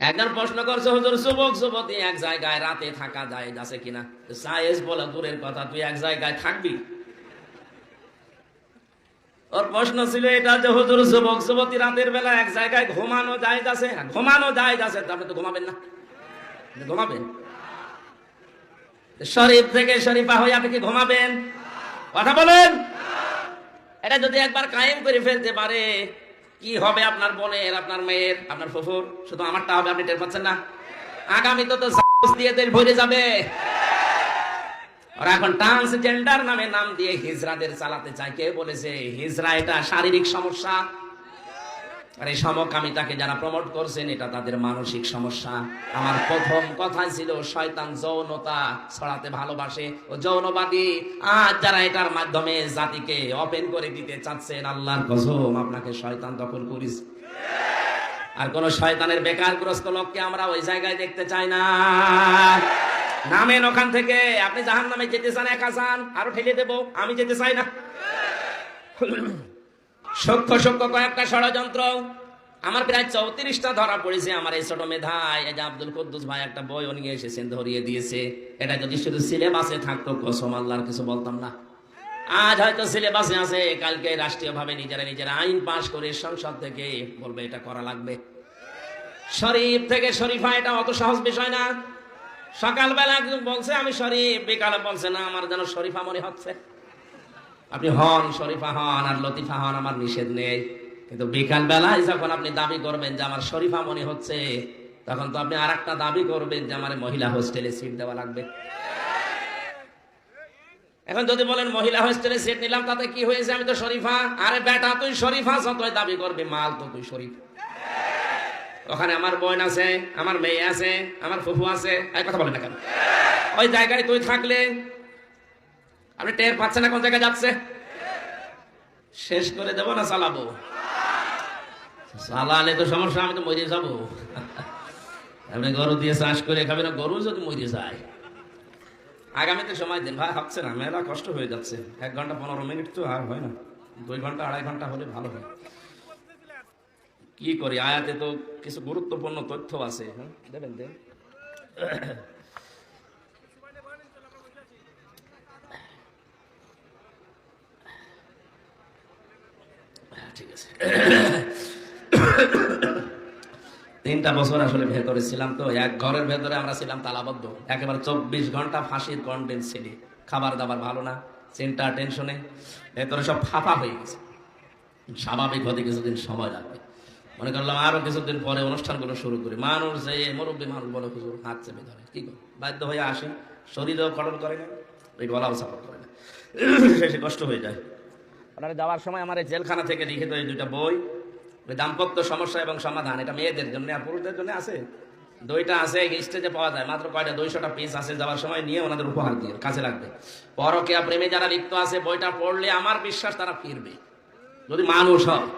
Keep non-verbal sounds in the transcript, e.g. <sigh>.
একজন প্রশ্ন করছে, হুজুর, যুবক, যুবতী এক জায়গায় রাতে থাকা যায় আছে কিনা? সায়েস বলে দূরের কথা, তুই এক জায়গায় থাকবি? ওর প্রশ্ন ছিল এটা যে, হুজুর, যুবক, যুবতী রাতের বেলা এক জায়গায় ঘুমানো যায় আছে? ঘুমানো যায় তো ঘুমাবেন না। ঘুমাবেন? শরীফ থেকে শরীফা হয়ে আপনি কি ঘুমাবেন? কথা বলেন। এটা যদি একবার কায়েম করে ফেলতে পারে কি হবে আপনার বোনের, আপনার মেয়ের, আপনার ফুফুর? শুধু আমারটা হবে, আপনি টের পাচ্ছেন না? আগামী তো দিয়ে ভরে যাবে। ওরা এখন ট্রান্সজেন্ডার নামে নাম দিয়ে হিজরাদের চালাতে চায়। কে বলেছে? হিজরা এটা শারীরিক সমস্যা। আর এই সমকামিতাকে যারা প্রমোট করছেন, এটা তাদের মানসিক সমস্যা। আমার প্রথম কথা ছিল, শয়তান যৌনতা ছড়াতে ভালোবাসে। ও যৌনবাদী, আজ যারা এটার মাধ্যমে জাতিকে ওপেন করে দিতে চাচ্ছেন, আল্লাহর কসম আপনাকে শয়তান দখল করিস। আর কোন শয়তানের বেকারগ্রস্ত লোককে আমরা ওই জায়গায় দেখতে চাই না। নামেন ওখান থেকে, আপনি জাহান নামে যেতে চান, একা চান আরও ঠেলে দেবো, আমি যেতে চাই না। সক্ষ সক্ষ কয়েকটা ষড়যন্ত্র। আমার প্রায় চৌত্রিশটা ধরা পড়েছে আমার এই ছোট মেধায়। এই যে আব্দুল কুদ্দুস ভাই একটা বইও নিয়ে এসেছেন, ধরিয়ে দিয়েছে। এটা যদি শুধু সিলেবাসে থাকতো, কসম আল্লাহর কিছু বলতাম না। আজ হয়তো সিলেবাসে আছে, কালকে রাষ্ট্রীয়ভাবে নিজেরা নিজেরা আইন পাশ করে সংসদ থেকে বলবে, এটা করা লাগবে। শরীফ থেকে শরীফা, এটা অত সহজ বিষয় না। সকালবেলা বলছে, আমি শরীফ। বিকালে বলছে, না, আমার যেন শরীফা মনে হচ্ছে। আপনি হন, শরীফা হন আর লতিফা হন, আমার নিষেধ নেই। কিন্তু বিকাল বেলায় যখন আপনি দাবি করবেন যে আমার শরীফা মনে হচ্ছে, তখন তো আপনি আর একটা দাবি করবেন যে আমার মহিলা হোস্টেলে সিট দেওয়া লাগবে। এখন যদি বলেন, মহিলা হোস্টেলে সিট নিলাম, তাতে কি হয়েছে? আমি তো শরীফা। আরে বেটা, তুই শরীফা, যতই দাবি করবি, মাল তো তুই শরীফ। ওখানে আমার বোন আছে, আমার মেয়ে আছে, আমার ফুফু আছে, এই কথা বলেন না কেন? ওই জায়গায় তুই থাকলে আপনি টের পাচ্ছেন না কোন জায়গায় যাচ্ছে। শেষ করে দেবো না চালাবো? চালালে তো সমস্যা, আমি তো মরে যাব। আপনি গরু দিয়ে চাষ করে খাবে না, গরু যদি মরে যায়। আগামীতে সময় দিন, ভাই হচ্ছে না মেলা কষ্ট হয়ে যাচ্ছে। এক ঘণ্টা পনেরো মিনিট তো আর হয় না, দুই ঘণ্টা, আড়াই ঘণ্টা হলে ভালো হয়। কি করি, আয়াতে তো কিছু গুরুত্বপূর্ণ তথ্য আছে। হ্যাঁ দেবেন। ঠিক আছে। তিনটা বছর আসলে ভেতরে ছিলাম তো, এক ঘরের ভেতরে আমরা ছিলাম তালাবদ্ধ। একেবারে চব্বিশ ঘণ্টা ফাঁসির কন্টেন্ট ছিলি। খাবার দাবার ভালো না চিন্তা টেনশনে ভেতরে সব ফাঁপা হয়ে গেছে। স্বাভাবিক হতে কিছুদিন সময় লাগবে। মনে করলাম আরও কিছুদিন পরে অনুষ্ঠানগুলো শুরু করি। মানুষ যে মুরব্বী মানুষ বলে, হুজুর, হাত চেপে ধরে কি করে বাধ্য হয়ে আসে। শরীরেও খটন করে না ওই গলাও সাপোর্ট করে না। <clears throat> শেষে কষ্ট হয়ে যায়। আপনারা যাওয়ার সময় আমার জেলখানা থেকে লিখিত এই দুইটা বই দাম্পত্য সমস্যা এবং সমাধান, এটা মেয়েদের জন্য, আর পুরুষদের জন্য আছে। দইটা আছে স্টেজে পাওয়া যায়। মাত্র কয়টা? দুইশোটা পিস আছে, যাওয়ার সময় নিয়ে ওনাদের উপহার দিয়ে কাছে লাগবে। পরকিয়া প্রেমে যারা লিপ্ত আছে, বইটা পড়লে আমার বিশ্বাস তারা ফিরবে। যদি মানুষ হয়